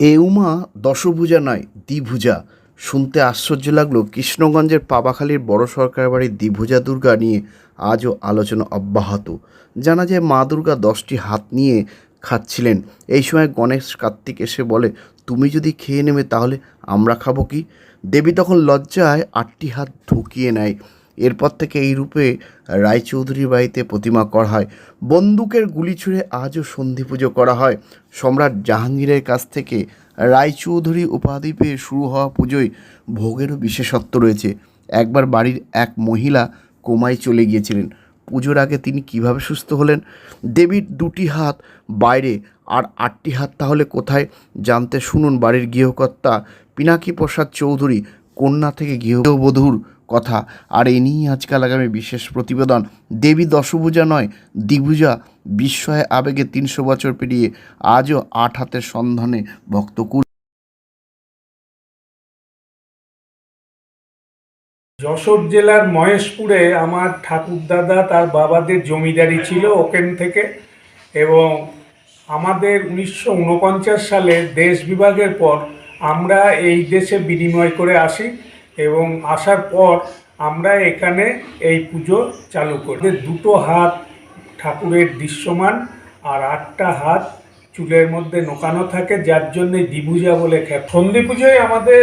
এ উমা দশভুজা নয়, দ্বিভুজা। শুনতে আশ্চর্য লাগল, কৃষ্ণগঞ্জের পাবাখালীর বড় সরকার বাড়ির দ্বিভুজা দুর্গা নিয়ে আজও আলোচনা অব্যাহত। জানা যায়, মা দুর্গা দশটি হাত নিয়ে খাচ্ছিলেন। এই সময় গণেশ কার্তিক এসে বলে, তুমি যদি খেয়ে নেবে তাহলে আমরা খাব কি? দেবী তখন লজ্জায় আটটি হাত ঢুকিয়ে নেয়। এরপর থেকে এই রূপে রায়চৌধুরীর বাড়িতে প্রতিমা করা হয়। বন্দুকের গুলি ছুঁড়ে আজও সন্ধি পুজো করা হয়। সম্রাট জাহাঙ্গীরের কাছ থেকে রায়চৌধুরী উপাধি পেয়ে শুরু হওয়া পুজোয় ভোগেরও বিশেষত্ব রয়েছে। একবার বাড়ির এক মহিলা কোমায় চলে গিয়েছিলেন। পুজোর আগে তিনি কীভাবে সুস্থ হলেন? দেবীর দুটি হাত বাইরে আর আটটি হাত তাহলে কোথায়? জানতে শুনুন বাড়ির গৃহকর্তা পিনাকি প্রসাদ চৌধুরী, কন্যা থেকে গৃহবধূর কথা। আর এ নিয়েই আজকাল আগামী বিশেষ প্রতিবেদন। দেবী দশভূজা নয়, দ্বিভুজা। বিস্ময়ে আবেগে তিনশো বছর পেরিয়ে আজও আট হাতের সন্ধানে ভক্তকুল যশোর জেলার মহেশপুরে আমার ঠাকুরদাদা তার বাবাদের জমিদারি ছিল ওখান থেকে এবং আমাদের উনিশশো উনপঞ্চাশ সালে দেশ বিভাগের পর আমরা এই দেশে বিনিময় করে আসি। এবং আসার পর আমরা এখানে এই পুজো চালু করি। দুটো হাত ঠাকুরের দৃশ্যমান আর আটটা হাত চুলের মধ্যে নোকানো থাকে, যার জন্যে দ্বিভুজা বলে খ্যাত। সন্ধি পুজোয় আমাদের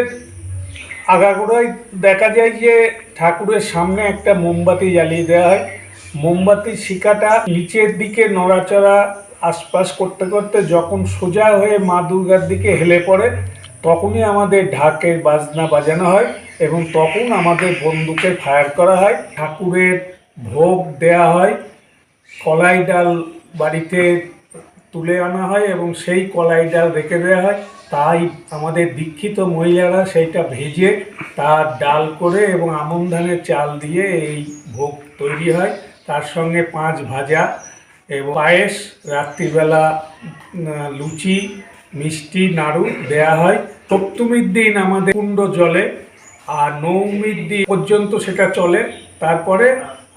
আগাগোড়ায় দেখা যায় যে ঠাকুরের সামনে একটা মোমবাতি জ্বালিয়ে দেওয়া হয়। মোমবাতির শিকাটা নিচের দিকে নড়াচড়া আশপাশ করতে করতে যখন সোজা হয়ে মা দুর্গার দিকে হেলে পড়ে তখনই আমাদের ঢাকের বাজনা বাজানো হয় এবং তখন আমাদের বন্দুকের ফায়ার করা হয়। ঠাকুরের ভোগ দেয়া হয়। কলাই ডাল বাড়িতে তুলে আনা হয় এবং সেই কলাই ডাল রেখে দেওয়া হয়। তাই আমাদের দীক্ষিত মহিলারা সেইটা ভেজে তার ডাল করে এবং আমন ধানের চাল দিয়ে এই ভোগ তৈরি হয়। তার সঙ্গে পাঁচ ভাজা এবং পায়েস, রাত্রিবেলা লুচি, মিষ্টি, নাড়ু দেয়া হয়। সপ্তমীর দিন আমাদের কুণ্ড জলে আর নবমীর দিন পর্যন্ত সেটা চলে। তারপরে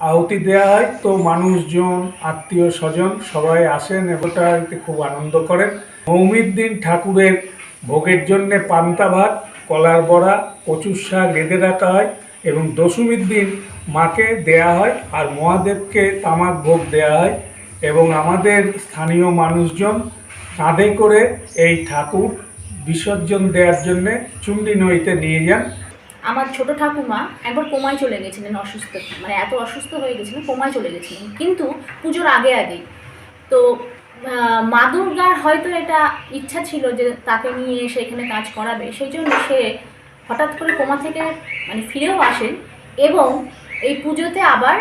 আহুতি দেওয়া হয়, তো মানুষজন, আত্মীয় স্বজন সবাই আসেন এবং ওটাকে খুব আনন্দ করেন। নবমীর দিন ঠাকুরের ভোগের জন্য পান্তা ভাত, কলার বড়া, কচুর শাক রেঁধে রাখা হয় এবং দশমীর দিন মাকে দেয়া হয় আর মহাদেবকে তামাক ভোগ দেয়া হয় এবং আমাদের স্থানীয় মানুষজন কাঁধে করে এই ঠাকুর বিসর্জন দেওয়ার জন্যে চুন্ডি নদীতে নিয়ে যান। আমার ছোট ঠাকুমা একবার কোমায় চলে গেছিলেন অসুস্থ মানে এত অসুস্থ হয়ে গেছিলেন, কোমায় চলে গেছিলেন। কিন্তু পুজোর আগে আগেই। তো মা দুর্গার হয়তো এটা ইচ্ছা ছিল যে তাকে নিয়ে এসে এখানে কাজ করাবে, সেই জন্য সে হঠাৎ করে কোমা থেকে মানে ফিরেও আসেন এবং এই পুজোতে আবার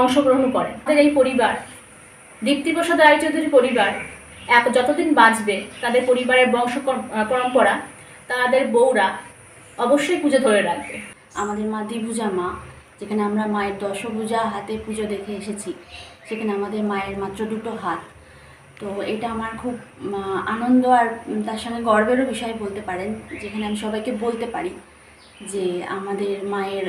অংশগ্রহণ করেন। তাদের এই পরিবার দীপ্তিপ্রসাদ রায়চৌধুরী পরিবার এক যতদিন বাঁচবে, তাদের পরিবারের বংশ পরম্পরা, তাদের বউরা অবশ্যই পুজো ধরে রাখবে। আমাদের মা মা, যেখানে আমরা মায়ের দশভুজা হাতে পুজো দেখে এসেছি, সেখানে আমাদের মায়ের মাত্র দুটো হাত। তো এটা আমার খুব আনন্দ আর তার সঙ্গে গর্বেরও বিষয় বলতে পারেন, যেখানে আমি সবাইকে বলতে পারি। যে আমাদের মায়ের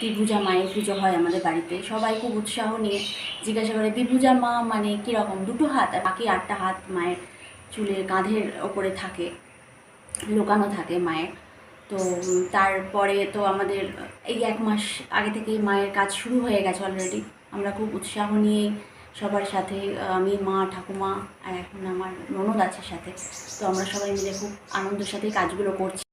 দ্বিভুজা মায়ের পুজো হয় আমাদের বাড়িতে। সবাই খুব উৎসাহ নিয়ে জিজ্ঞাসা করে দ্বিভুজা মা মানে কীরকম দুটো হাত, আর বাকি আটটা হাত মায়ের চুলের কাঁধের ওপরে থাকে, লুকানো থাকে মায়ের। তো তারপরে তো আমাদের এই এক মাস আগে থেকেই মায়ের কাজ শুরু হয়ে গেছে অলরেডি আমরা খুব উৎসাহ নিয়ে সবার সাথে, আমি, মা, ঠাকুমা, আর এখন আমার ননদ আছে সাথে। তো আমরা সবাই মিলে খুব আনন্দের সাথে কাজগুলো করছি।